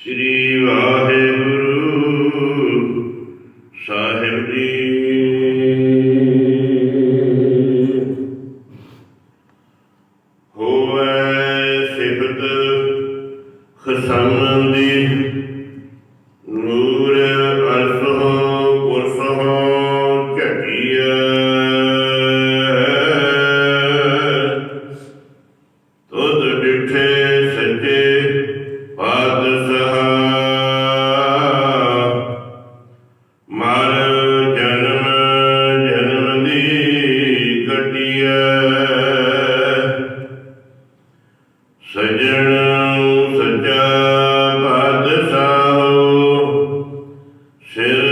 ਸ੍ਰੀ ਵਾਹਿਗੁਰੂ ਸਾਹਿਬ ਜੀ। ਹੋਵੇ ਸਿਫਤ ਖਸਮ ਦੀ ਤੁਧ ਸੱਚੇ ਪਾਤਸ਼ਾਹ ਮਰ ਜਨਮ ਜਨਮ ਦੀ ਕਟਿਆ ਸਜਣ ਸੱਚਾ ਪਾਤਸ਼ਾਹ ਸਿਰ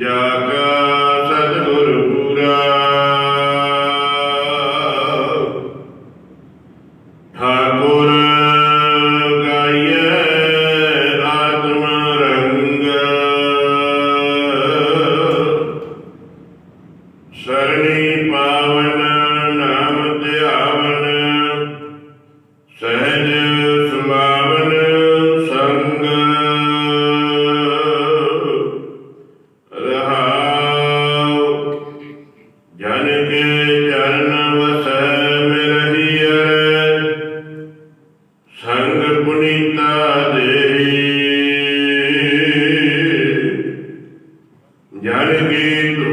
ਜਾ ਕਾ ਸਤਗੁਰ ਪੂਰਾ। ਠਾਕੁਰ 亚人民。